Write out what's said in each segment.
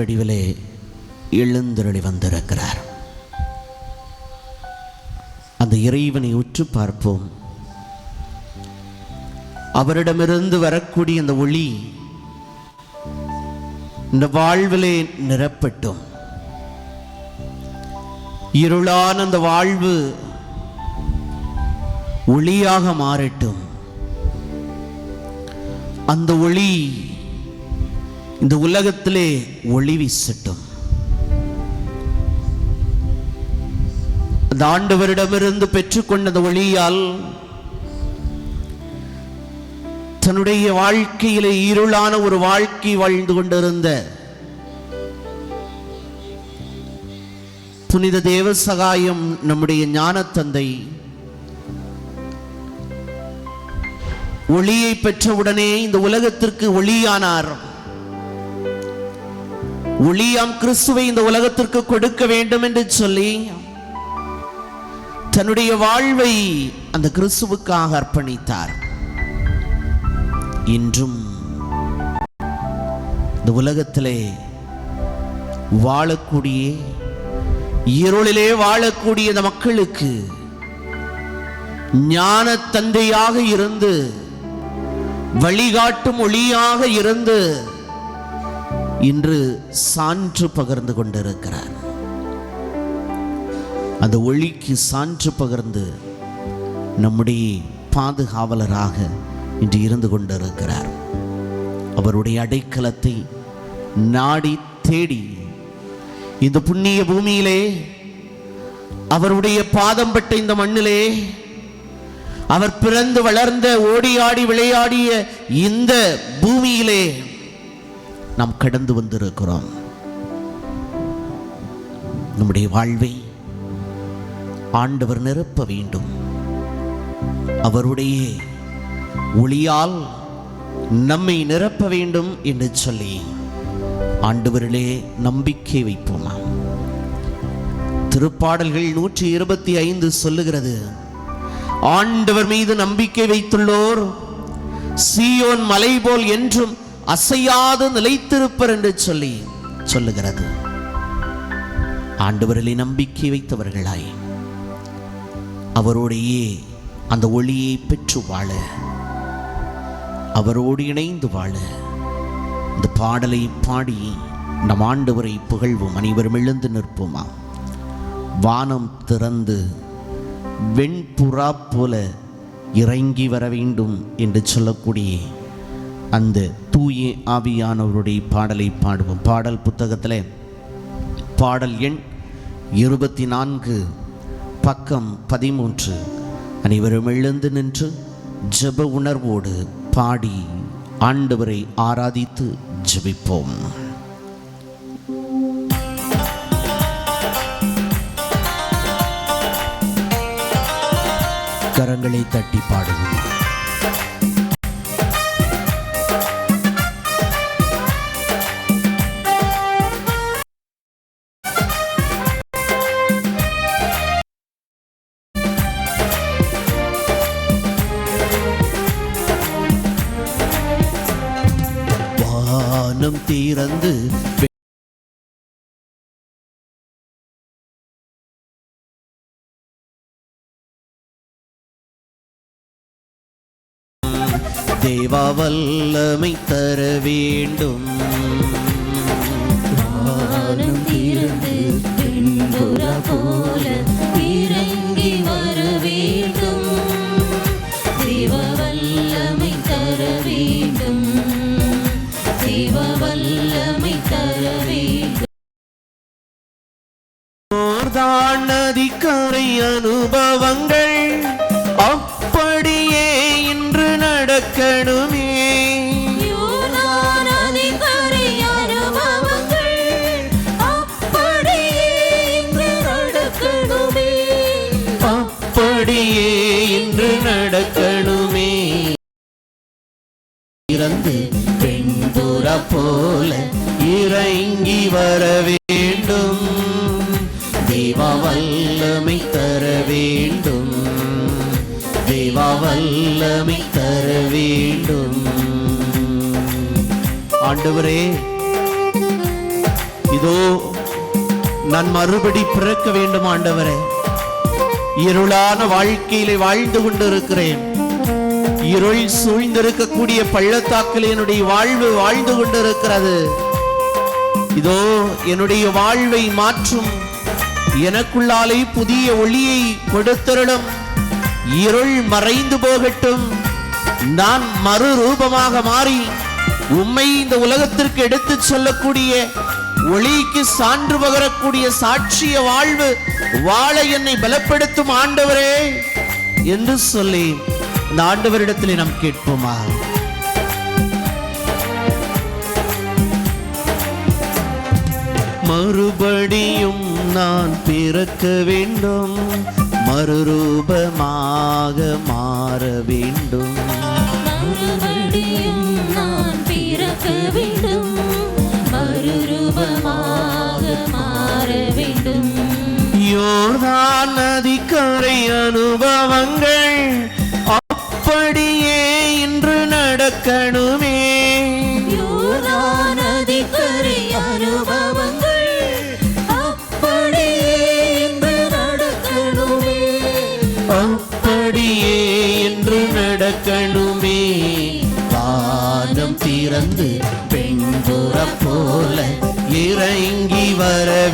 வடிவிலே எழுந்தருளி வந்திருக்கிறார். அந்த இறைவனை உற்று பார்ப்போம். அவரிடமிருந்து வரக்கூடிய அந்த ஒளி இந்த வாழ்விலே நிரப்பட்டும். இருளான அந்த வாழ்வு ஒளியாக மாறட்டும். அந்த ஒளி இந்த உலகத்திலே ஒளி வீசட்டும். அந்த ஆண்டவரிடமிருந்து பெற்றுக்கொண்ட ஒளியால் தன்னுடைய வாழ்க்கையிலே இருளான ஒரு வாழ்க்கை வாழ்ந்து கொண்டிருந்த புனித தேவ சகாயம் நம்முடைய ஞான தந்தை ஒளியை பெற்றவுடனே இந்த உலகத்திற்கு ஒளியானார். ஒளியாம் கிறிஸ்துவை இந்த உலகத்திற்கு கொடுக்க வேண்டும் என்று சொல்லி தன்னுடைய வாழ்வை அந்த கிறிஸ்துவுக்காக அர்ப்பணித்தார். இன்றும் இந்த உலகத்திலே வாழக்கூடிய இருளிலே வாழக்கூடிய இந்த மக்களுக்கு ஞான தந்தையாக இருந்து வழிகாட்டும் ஒளியாக இருந்து இன்று சான்று பகிர்ந்து கொண்டிருக்கிறார். அந்த ஒளிக்கு சான்று பகிர்ந்து நம்முடைய பாதுகாவலராக இன்று இருந்து கொண்டிருக்கிறார். அவருடைய அடைக்கலத்தை நாடி தேடி இந்த புண்ணிய பூமியிலே அவருடைய பாதம் பட்ட இந்த மண்ணிலே அவர் பிறந்து வளர்ந்த ஓடி ஆடி விளையாடிய இந்த பூமியிலே நாம் கடந்து வந்திருக்கிறோம். நம்முடைய வாழ்வை ஆண்டவர் நிரப்ப வேண்டும். அவருடைய ஒளியால் நம்மை நிரப்ப வேண்டும் என்று சொல்லி ஆண்டவரிலே நம்பிக்கை வைப்போமா? திருப்பாடல்கள் நூற்றி இருபத்தி ஐந்து சொல்லுகிறது ஆண்டவர் மீது நம்பிக்கை வைத்துள்ளோர் சீயோன் மலை போல் என்றும் அசையாது நிலைத்திருப்பர் என்று சொல்லி சொல்லுகிறது. ஆண்டவரிலே நம்பிக்கை வைத்தவர்களாய் அவரோடையே அந்த ஒளியை பெற்று வாழ அவரோடு இணைந்து வாழ இந்த பாடலை பாடி நம் ஆண்டவரை புகழ்வோம் அனைவரும் எழுந்து நிற்போமா? வானம் திறந்து வெண்புறா போல இறங்கி வர வேண்டும் என்று சொல்லக்கூடிய அந்த தூய ஆவியானவருடைய பாடலை பாடுவோம். பாடல் புத்தகத்தில் பாடல் எண் இருபத்தி நான்கு பக்கம் பதிமூன்று. அனைவரும் எழுந்து நின்று ஜெப உணர்வோடு பாடி ஆண்டவரை ஆராதித்து ஜெபிப்போம். கரங்களை தட்டி பாடுவோம். தேவா வல்லமை தர வேண்டும். போல போல இறங்கி வர வேண்டும். தேவா வல்லமை தர வேண்டும். தேவா வல்லமை தர வேண்டும். ஆண்டவரே இதோ நான் மறுபடி பிறக்க வேண்டும் ஆண்டவரே. இருளான வாழ்க்கையிலே வாழ்ந்து கொண்டிருக்கிறேன். இருள் சூழ்ந்திருக்கக்கூடிய பள்ளத்தாக்கில் என்னுடைய வாழ்வு வாழ்ந்து கொண்டிருக்கிறது. இதோ என்னுடைய வாழ்வை மாற்றும். எனக்குள்ளாலே புதிய ஒளியை கொடுத்தருளும். இருள் மறைந்து போகட்டும். நான் மறு ரூபமாக மாறி உம்மை இந்த உலகத்திற்கு எடுத்துச் சொல்லக்கூடிய ஒளிக்கு சான்று பகரக்கூடிய சாட்சிய வாழ்வு வாழ என்னை பலப்படுத்தும் ஆண்டவரே என்று சொல்லி இந்த ஆண்டவரிடத்திலே நாம் கேட்போமா? மறுபடியும் நான் பிறக்க வேண்டும். மறுரூபமாக மாற வேண்டும். மறுபடியும் நான் பிறக்க வேண்டும். மறுரூபமாக மாற வேண்டும். யோர்தான் நதிக்கரை அனுபவங்கள். அப்படியே இன்று நடக்கணுமே. அப்படியே இன்று நடக்கணுமே. அப்படியே என்று நடக்கணுமே. வானம் திறந்து பெண்புற போல இறங்கி வர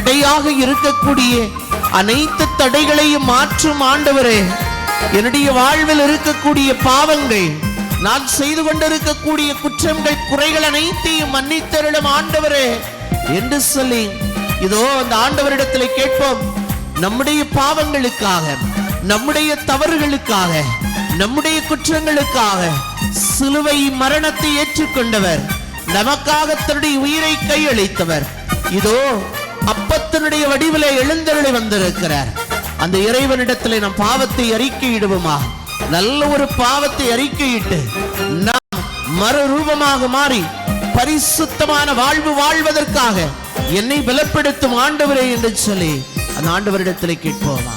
தடையாக இருக்கக்கூடிய அனைத்து தடைகளையும் மாற்றும் ஆண்டவரே. என்னுடைய வாழ்வில் இருக்கக்கூடிய பாவங்கள் நான் செய்து கொண்டிருக்கக்கூடிய குற்றங்கள் குறைகள் அனைத்தையும் மன்னித்தருளும் ஆண்டவரே என்று சொல்லி இதோ அந்த ஆண்டவரிடத்தில் கேட்போம். நம்முடைய பாவங்களுக்காக நம்முடைய தவறுகளுக்காக நம்முடைய குற்றங்களுக்காக சிலுவை மரணத்தை ஏற்றுக்கொண்டவர் நமக்காக தன்னுடைய உயிரை கையளித்தவர். இதோ அப்பத்தினுடைய வடிவிலே எழுந்தருளி வந்திருக்கிறார். அந்த இறைவனிடத்தில் நம் பாவத்தை அறிக்கையிடுவோமா? நல்ல ஒரு பாவத்தை அறிக்கையிட்டு நாம் மறுரூபமாக மாறி பரிசுத்தமான வாழ்வு வாழ்வதற்காக என்னை பலப்படுத்தும் ஆண்டவரே என்று சொல்லி அந்த ஆண்டவரிடத்தில் கேட்போமா?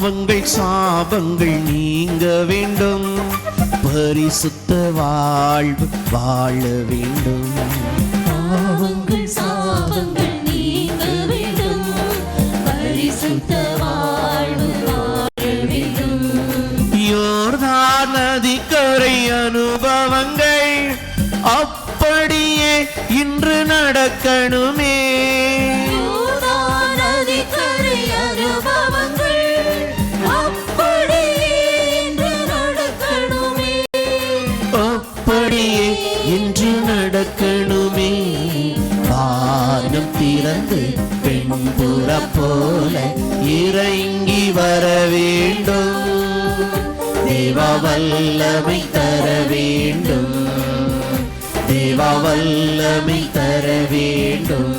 பாவங்கள் சாபங்கள் நீங்க வேண்டும். பரிசுத்த வாழ்வு வாழ வேண்டும். பாவங்கள் சாபங்கள் நீங்க வேண்டும். பரிசுத்த வாழ்வு வாழ வேண்டும். யோர்தான் நதிக்கரை அனுபவங்கள் அப்படியே இன்று நடக்கணுமே. தேவவல்லமை தர வேண்டும். தேவவல்லமை தர வேண்டும்.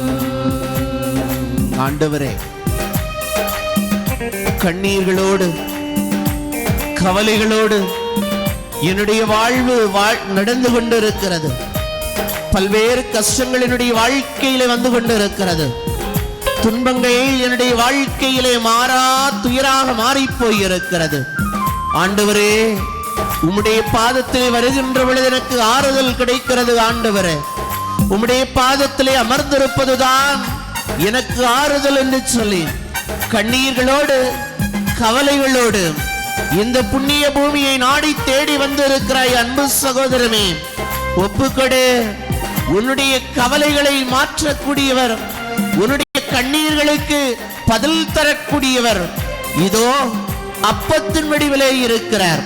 ஆண்டவரே கண்ணீர்களோடு கவலைகளோடு என்னுடைய வாழ்வு வாழ்- நடந்து கொண்டிருக்கிறது. பல்வேறு கஷ்டங்கள் என்னுடைய வாழ்க்கையிலே வந்து கொண்டிருக்கிறது. துன்பங்கள் என்னுடைய வாழ்க்கையிலே மாறா துயராக மாறி போயிருக்கிறது. ஆண்டவரே உம்முடைய பாதத்திலே வருகின்ற பொழுது எனக்கு ஆறுதல் கிடைக்கிறது ஆண்டவரே. உம்முடைய பாதத்திலே அமர்ந்திருப்பதுதான் எனக்கு ஆறுதல் என்று சொல்லி கண்ணீர்களோடு கவலைகளோடு இந்த புண்ணிய பூமியை நாடி தேடி வந்திருக்கிறாய் அன்பு சகோதரமே. ஒப்புக்கொடு உன்னுடைய கவலைகளை மாற்றக்கூடியவர் உன்னுடைய கண்ணீர்களுக்கு பதில் தரக்கூடியவர். இதோ அப்பத்தின் வடிவிலே இருக்கிறார்.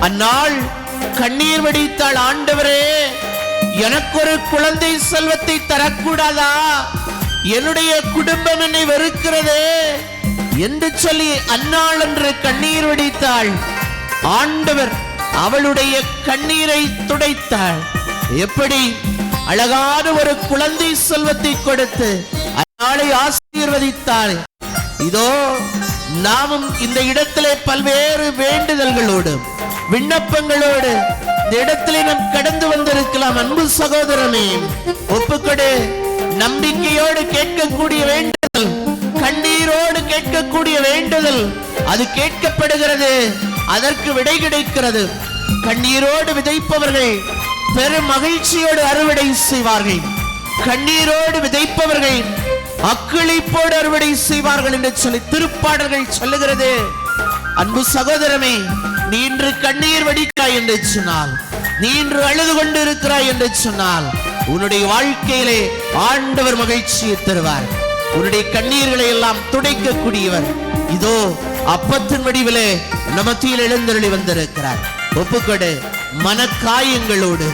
அந்நாள் கண்ணீர் வடித்தாள் ஆண்டவரே எனக்கு ஒரு குழந்தை செல்வத்தை தரக்கூடாதா? என்னுடைய குடும்பம் என்னை வெறுக்கிறதே? என்று சொல்லி அன்னாள் என்று கண்ணீர் வடித்தாள். ஆண்டவர் அவளுடைய கண்ணீரை துடைத்தாள். எப்படி? அழகான ஒரு குழந்தை செல்வத்தை கொடுத்து அந்நாளை ஆசீர்வதித்தாள். இதோ நாமும் இந்த இடத்திலே பல்வேறு வேண்டுதல்களோடு விண்ணப்பங்களோடு இந்த இடத்திலே நாம் கடந்து வந்திருக்கலாம். அன்பு சகோதரனே ஒப்புக்கொடு நம்பிக்கையோடு கேட்கக்கூடிய வேண்டுதல் கண்ணீரோடு கேட்கக்கூடிய வேண்டுதல் அது கேட்கப்படுகிறது அதற்கு விடை கிடைக்கிறது. கண்ணீரோடு விதைப்பவர்கள் பெரும் மகிழ்ச்சியோடு அறுவடை செய்வார்கள். கண்ணீரோடு விதைப்பவர்கள் அக்களிப்போடு அறுவடை செய்வார்கள் என்று சொல்லி திருப்பாடல்கள் சொல்லுகிறது. அன்பு சகோதரமே நீ இன்று கண்ணீர் வடிக்கிறாய் என்று சொன்னால் நீ இன்று அழுது கொண்டு இருக்கிறாய் என்று சொன்னால் உன்னுடைய வாழ்க்கையிலே ஆண்டவர் மகிழ்ச்சியை தருவார். உன்னுடைய கண்ணீர்களை எல்லாம் துடைக்கக்கூடியவர். இதோ அப்பத்தின் வடிவிலே நமத்தியில் எழுந்தருளி வந்திருக்கிறார். ஒப்புக்கொடு மனக்காயங்களோடு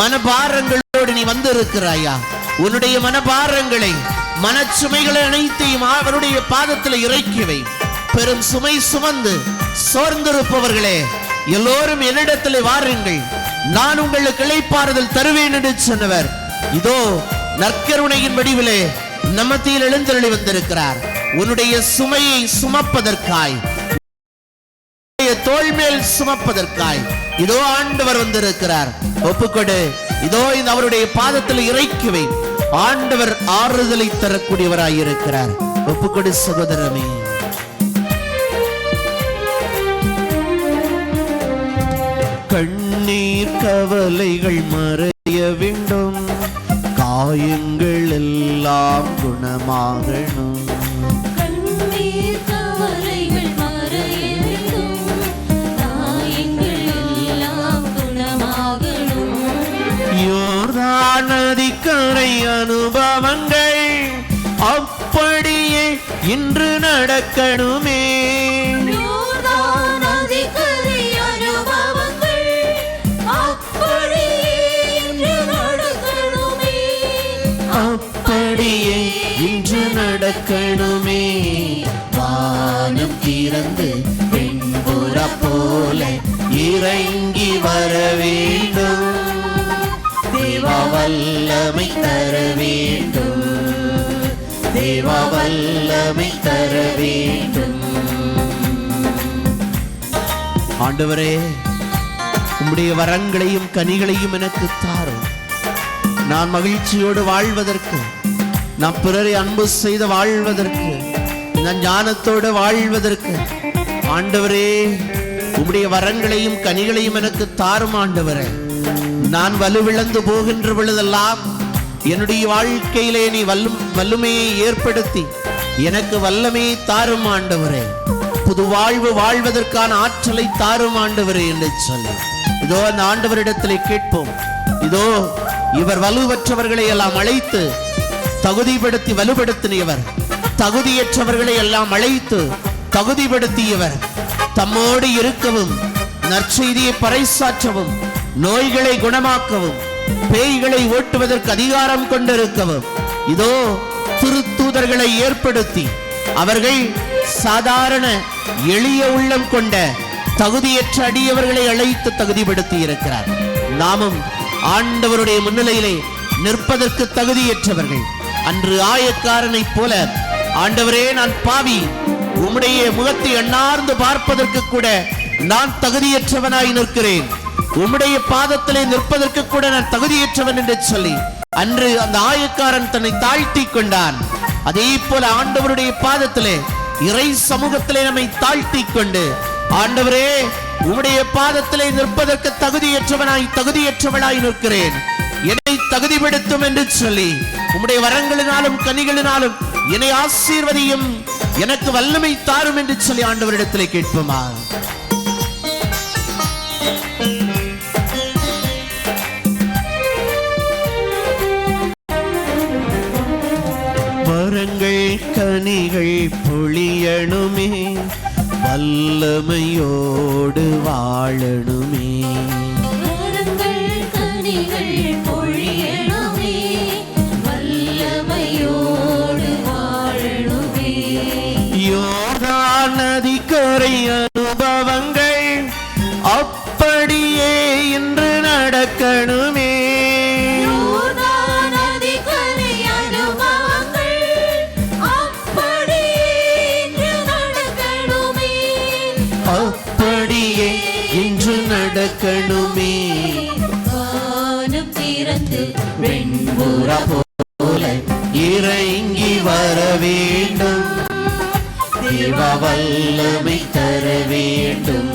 மனபாரங்களோடு நீ வந்திருக்கிறாயா? உன்னுடைய மனபாரங்களை மனச்சுமைகளை அனைத்தையும் அவருடைய பாதத்தில் இறக்கிவை பெரும் சுமை சுமந்து சோர்ந்திருப்பவர்களே எல்லோரும் என்னிடத்தில் வாருங்கள். நான் உங்களுக்கு இழைப்பாறுதல் தருவேன் என்று சொன்னவர். இதோ நற்கருணையின் வடிவிலே நமத்தியில் எழுந்தருளி வந்திருக்கிறார். உன்னுடைய சுமையை சுமப்பதற்காய் உன்னுடைய மேல் சுமப்பதற்காய் இதோ ஆண்டவர் வந்திருக்கிறார். ஒப்புக்கொடு இதோ இந்த அவருடைய பாதத்தில் இறைக்குவேன் ஆண்டவர் ஆறுதலை தரக்கூடியவராய் இருக்கிறார் ஒப்புக்கொடு சகோதரமே கண்ணீர் கவலைகள் மறைய வேண்டும். காயங்கள் எல்லாம் குணமாகணும். நதிக்கரை அனுபவங்கள் அப்படியே இன்று நடக்கணுமே. அப்படியே இன்று நடக்கணுமே. வானம் திறந்து பெண்புற போல இறங்கி வர வேண்டும். தேவ வல்லமை தர வேண்டும். தேவ வல்லமை தர வேண்டும். ஆண்டவரே உம்முடைய வரங்களையும் கனிகளையும் எனக்கு தாரும். நான் மகிழ்ச்சியோடு வாழ்வதற்கு நான் பிறரை அன்பு செய்து வாழ்வதற்கு நான் ஞானத்தோடு வாழ்வதற்கு ஆண்டவரே உம்முடைய வரங்களையும் கனிகளையும் எனக்கு தாரும் ஆண்டவரே. நான் வலுவிழந்து போகின்ற பொழுதெல்லாம் என்னுடைய வாழ்க்கையிலே நீ வல்லும் வல்லுமையை ஏற்படுத்தி எனக்கு வல்லமையை தாரும் ஆண்டவரே. புது வாழ்வு வாழ்வதற்கான ஆற்றலை தாரும் ஆண்டவரே என்று சொல்லி. இதோ அந்த ஆண்டவரிடத்திலே கேட்போம். இதோ இவர் வலுவற்றவர்களை எல்லாம் அழைத்து தகுதிப்படுத்தி வலுப்படுத்தினவர். தகுதியற்றவர்களை எல்லாம் அழைத்து தகுதிப்படுத்தியவர். தம்மோடு இருக்கவும் நற்செய்தியை பறைசாற்றவும் நோய்களை குணமாக்கவும் பேய்களை ஓட்டுவதற்கு அதிகாரம் கொண்டிருக்கவும். இதோ திருத்தூதர்களை ஏற்படுத்தி அவர்கள் சாதாரண எளிய உள்ளம் கொண்ட தகுதியற்ற அடியவர்களை அழைத்து தகுதிப்படுத்தி இருக்கிறார். நாமும் ஆண்டவருடைய முன்னிலையிலே நிற்பதற்கு தகுதியற்றவர்கள். அன்று ஆயக்காரனைப் போல ஆண்டவரே நான் பாவி உம்முடைய முகத்தை எண்ணார்ந்து பார்ப்பதற்கு கூட நான் தகுதியற்றவனாய் நிற்கிறேன். உம்முடைய பாதத்திலே நிற்பதற்கு கூட நான் தகுதியற்றவன் என்று சொல்லி அன்று அந்த ஆயக்காரன் தன்னை தாழ்த்தி கொண்டான். அதே போல ஆண்டவருடைய பாதத்திலே இறை சமூகத்திலே நம்மை தாழ்த்தி கொண்டு ஆண்டவரே உம்முடைய பாதத்திலே நிற்பதற்கு தகுதியற்றவனாய் தகுதியற்றவனாய் நிற்கிறேன். என்னை தகுதிப்படுத்தும் என்று சொல்லி உம்முடைய வரங்களினாலும் கனிகளினாலும் என்னை ஆசீர்வதியும் எனக்கு வல்லமை தாரும் என்று சொல்லி ஆண்டவரிடத்திலே கேட்போமா? வல்லமையோடு வாழணுமே. நதிக்கரை அனுபவங்கள் அப்படியே இன்று நடக்கணுமே. போல இறங்கி வர வேண்டும். தேவ வல்லமை தர வேண்டும்.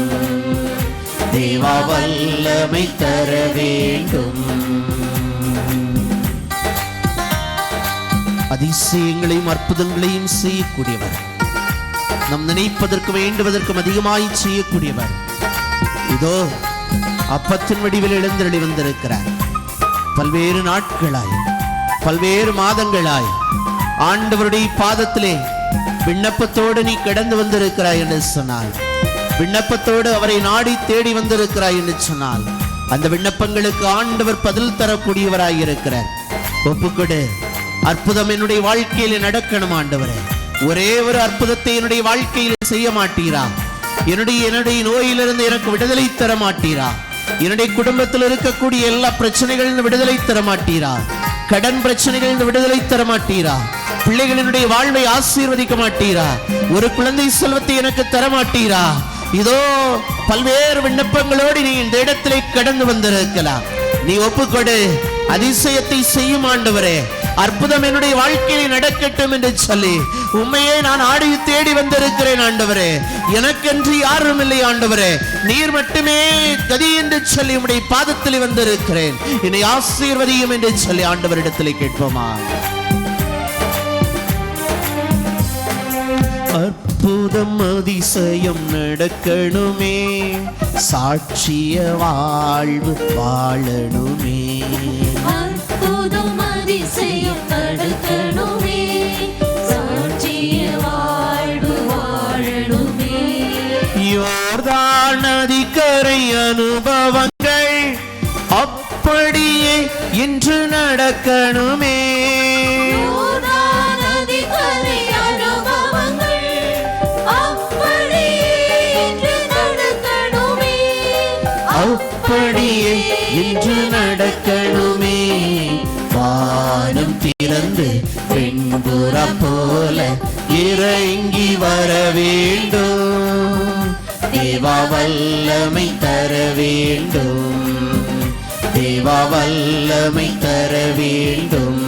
தேவ வல்லமை தர வேண்டும். அதிசயங்களையும் அற்புதங்களையும் செய்யக்கூடியவர். நம் நினைப்பதற்கு வேண்டுவதற்கும் அதிகமாய் செய்யக்கூடியவர். இதோ அப்பத்தின் வடிவில் எழுந்தருளி வந்திருக்கிறார். பல்வேறு நாட்களாய். பல்வேறு மாதங்களாய் ஆண்டவருடைய பாதத்திலே விண்ணப்பத்தோடு நீ கிடந்து வந்திருக்கிறாய் என்று சொன்னால் விண்ணப்பத்தோடு அவரை நாடி தேடி வந்திருக்கிறாய் என்று சொன்னால் அந்த விண்ணப்பங்களுக்கு ஆண்டவர் பதில் தரக்கூடியவராய் இருக்கிறார். ஒப்புக்கொடு. அற்புதம் என்னுடைய வாழ்க்கையில நடக்கணும் ஆண்டவரே. ஒரே ஒரு அற்புதத்தை என்னுடைய வாழ்க்கையில் செய்ய மாட்டீரா? என்னுடைய என்னுடைய நோயிலிருந்து எனக்கு விடுதலை தர மாட்டீரா? என்னுடைய குடும்பத்தில் இருக்கக்கூடிய எல்லா பிரச்சனைகளிலும் விடுதலை தர மாட்டீரா? கடன் பிரச்சனைகளிலிருந்து விடுதலை தர மாட்டீரா? பிள்ளைகளினுடைய வாழ்வை ஆசீர்வதிக்க மாட்டீரா ஒரு குழந்தை செல்வத்தை எனக்கு தர மாட்டீரா இதோ பல்வேறு விண்ணப்பங்களோடு நீ இந்த இடத்திலே கடந்து வந்திருக்கலாம். நீ ஒப்புக்கொடு அதிசயத்தை செய்யும் ஆண்டவரே. அற்புதம் என்னுடைய வாழ்க்கையில் நடக்கட்டும் என்று சொல்லி உண்மையே நான் ஆடி தேடி வந்திருக்கிறேன் ஆண்டவரே. எனக்கென்று யாரும் இல்லை ஆண்டவரே. நீர் மட்டுமே கதி என்று சொல்லி உடைய பாதத்தில் வந்திருக்கிறேன். என்னை ஆசீர்வதியும் என்று சொல்லி ஆண்டவரிடத்தில் கேட்போமா? அற்புதம் அதிசயம் நடக்கணுமே. சாட்சிய வாழ்வு வாழணுமே. அற்புதம் அதிசயம் நடக்கணுமே. யோர்தான் நதிக்கரை அனுபவங்கள் அப்படியே இன்று நடக்கணுமே. யோர்தான் நதிக்கரை அனுபவங்கள் அப்படியே இன்று நடக்கணுமே. அப்படியே இன்று நடக்கணுமே. வானம் திறந்து பெண்புற போல இறங்கி வர வேண்டும். தேவா வல்லமை தர வேண்டும். தேவா வல்லமை தர வேண்டும்.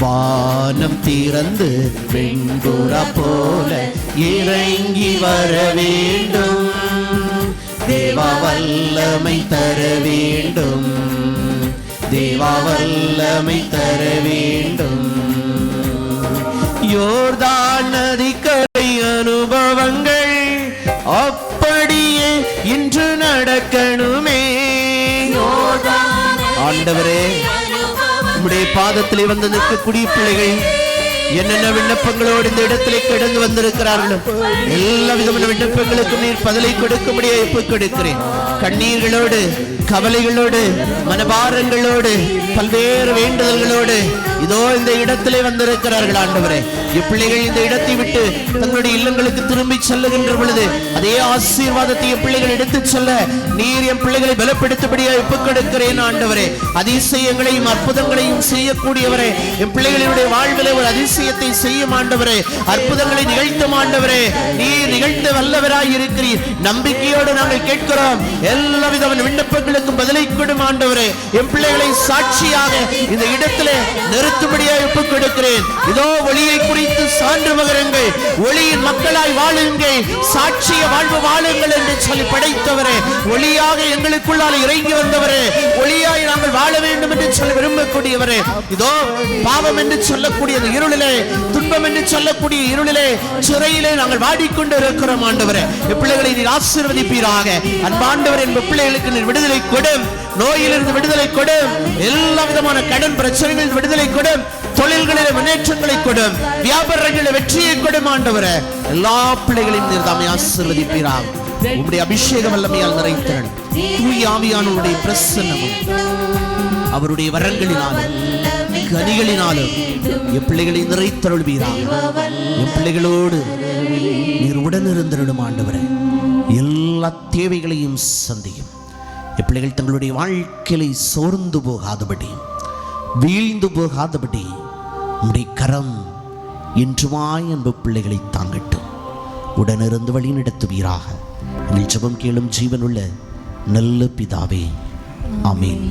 வானம் திறந்து வெண்புற போல இறங்கி வர வேண்டும். தேவா வல்லமை தர வேண்டும். தேவா வல்லமை தர வேண்டும். யோர்தான் நதிக்க நடக்கணுமே. ஆண்டவரே உடைய உம்முடைய பாதத்திலே வந்து நிற்கக்கூடிய பிள்ளைகள் என்னென்ன விண்ணப்பங்களோடு இந்த இடத்திலே கிடந்து வந்திருக்கிறார்களோ? எல்லா விதமான விண்ணப்பங்களுக்கும் நீர் பதிலை கொடுக்கும்படியே ஒப்புக் கொடுக்கிறேன். கண்ணீர்களோடு கவலைகளோடு மனபாரங்களோடு பல்வேறு வேண்டுதல்களோடு இதோ இந்த இடத்திலே வந்திருக்கிறார்கள் ஆண்டவரே. இப்பிள்ளைகள் இந்த இடத்தை விட்டு தங்களுடைய இல்லங்களுக்கு திரும்பி செல்லுகின்ற பொழுது அதே ஆசீர்வாதத்தை என் பிள்ளைகள் எடுத்து செல்ல நீர் என் பிள்ளைகளை பலப்படுத்தபடியா ஒப்புக்கொடுக்கிறேன் ஆண்டவரே. அதிசயங்களையும் அற்புதங்களையும் செய்யக்கூடியவரே. என் பிள்ளைகளுடைய வாழ்விலே ஒரு அதிசயத்தை செய்யும் ஆண்டவரே. அற்புதங்களை நிகழ்த்தும் ஆண்டவரே. நீர் நிகழ்த்த வல்லவராய் இருக்கிறீர். நம்பிக்கையோடு நாங்கள் கேட்கிறோம். எல்லா விதமான விண்ணப்பங்களுக்கும் பதிலை கொடும் ஆண்டவரே. என் பிள்ளைகளை சாட்சியாக இந்த இடத்திலே நிறுத்தும்படியாக ஒப்புக் கொடுக்கிறேன். இதோ ஒளியை குறித்து சான்று பகருங்கள் ஒளியின் மக்களாய் வாழுங்கள். சாட்சிய வாழ்வு வாழுங்கள் என்று சொல்லி படைத்தவரே. ஒளியாக எங்களுக்குள்ளால் இறங்கி வந்தவரே. ஒளியாய் நாங்கள் வாழ வேண்டும் என்று சொல்ல விரும்பக்கூடியவரே. இதோ பாவம் என்று சொல்லக்கூடிய அந்த இருளிலே துன்பம் என்று சொல்லக்கூடிய இருளிலே சிறையிலே நாங்கள் வாடிக்கொண்டு இருக்கிறோம் ஆண்டவரே. என் பிள்ளைகளை நீர் ஆசீர்வதிப்பீராக. அன்பாண்டவர் என் பிள்ளைகளுக்கு நீர் விடுதலை கொடும். நோயிலிருந்து விடுதலை கொடும். எல்லா விதமான கடன் பிரச்சனைகளில் விடுதலை கொடும். தொழில்களில் முன்னேற்றங்களை கொடும். வியாபாரங்களில் வெற்றியை கொடும் ஆண்டவர. எல்லா பிள்ளைகளையும் நீர் தாமே ஆசீர்வதிப்பீராக. அபிஷேக வல்லமையால் நிறைத்தரணும் தூய் ஆவியானவருடைய பிரசன்னமும் அவருடைய வரங்களினாலும் கனிகளினாலும் என் பிள்ளைகளை நிறைத்தருள்வீராக. என் பிள்ளைகளோடு நீர் உடனிருந்திருடும் ஆண்டவரே. எல்லா தேவைகளையும் சந்தியும். பிள்ளைகள் தங்களுடைய வாழ்க்கையை சோர்ந்து போகாதபடி வீழ்ந்து போகாதபடி உடைய கரம் இன்றுமாய் அன்பு பிள்ளைகளை தாங்கட்டும். உடனிருந்து வழி நடத்துவீராக. எங்கள் ஜெபம் கேளும் ஜீவனுள்ள நல்ல பிதாவே. அமீன்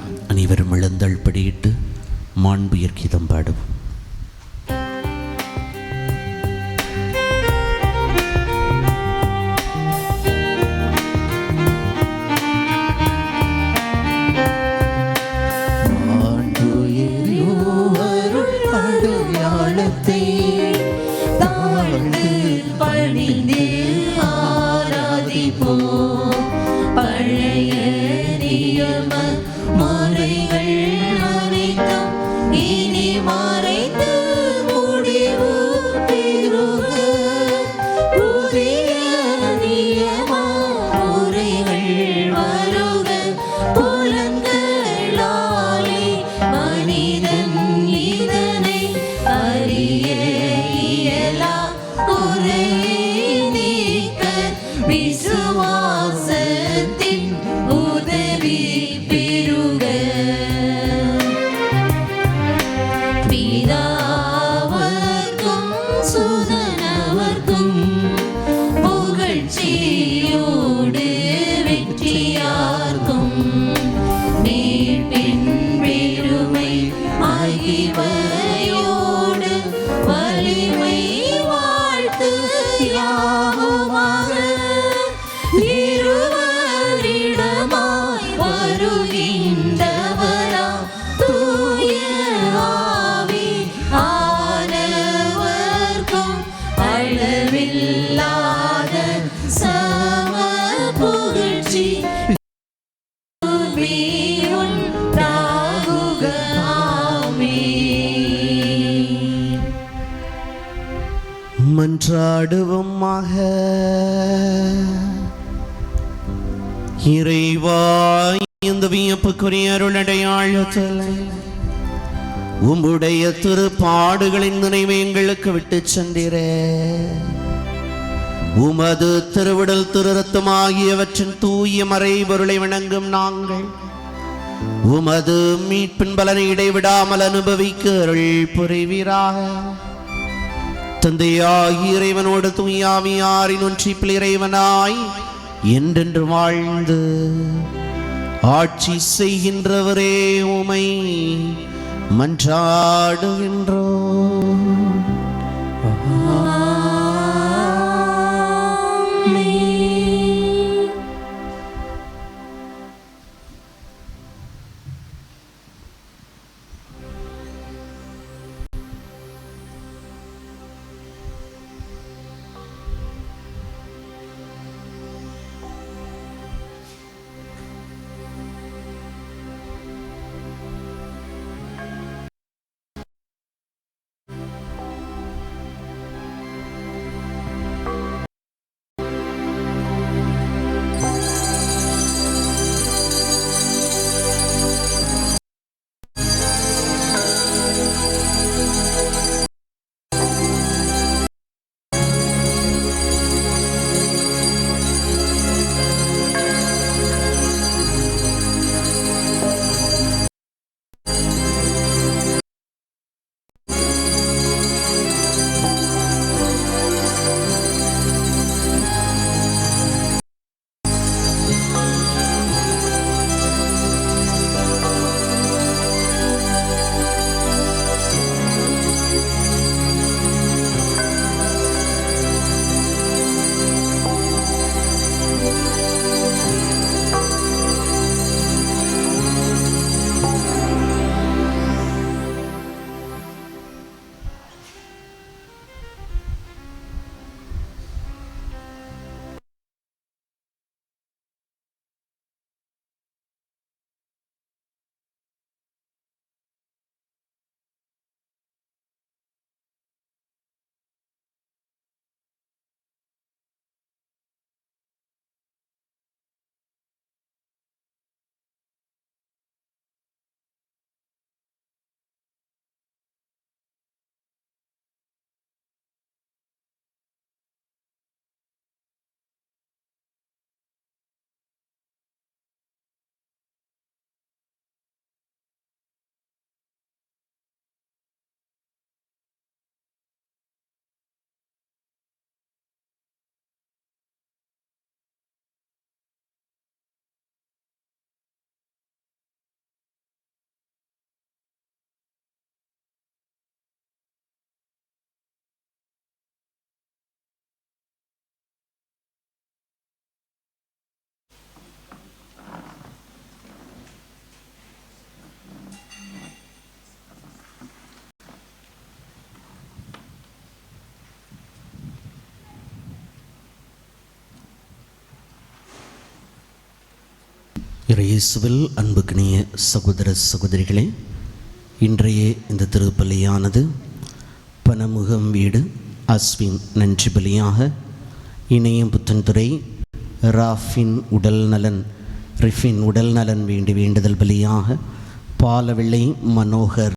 அனைவரும் இழந்தள் படியிட்டு மாண்புயர் கீதம் பாடுவோம். முறைகள் மன்றாடுவோமாக இறைவாய் இந்த வியப்புக்குரிய அருளடையாளத்தில் உம்முடைய திருப்பாடுகளின் நினைவை எங்களுக்கு விட்டு சென்றீரே. உமது திருவிடல் திருரத்தம் ஆகியவற்றின் தூய மறைபொருளை வணங்கும் நாங்கள் உமது மீட்பின் பலனை இடைவிடாமல் அனுபவிக்க அருள் புரிவீராக. தந்தையாகி இறைவனோடு தூயாவியாரின் ஒன்றிப்பில் இறைவனாய் என்றென்று வாழ்ந்து ஆட்சி செய்கின்றவரே உமை மன்றாடுகின்றோ இறையேசுவில் அன்புக்கினிய சகோதர சகோதரிகளே இன்றைய இந்த திருப்பலியானது பனமுகம் வீடு அஸ்வின் நன்றி பலியாக இணையம் புத்தன்துறை ராஃபின் உடல் நலன் ரிஃபின் உடல் நலன் வேண்டி வேண்டுதல் பலியாக பாலவிள்ளை மனோகர்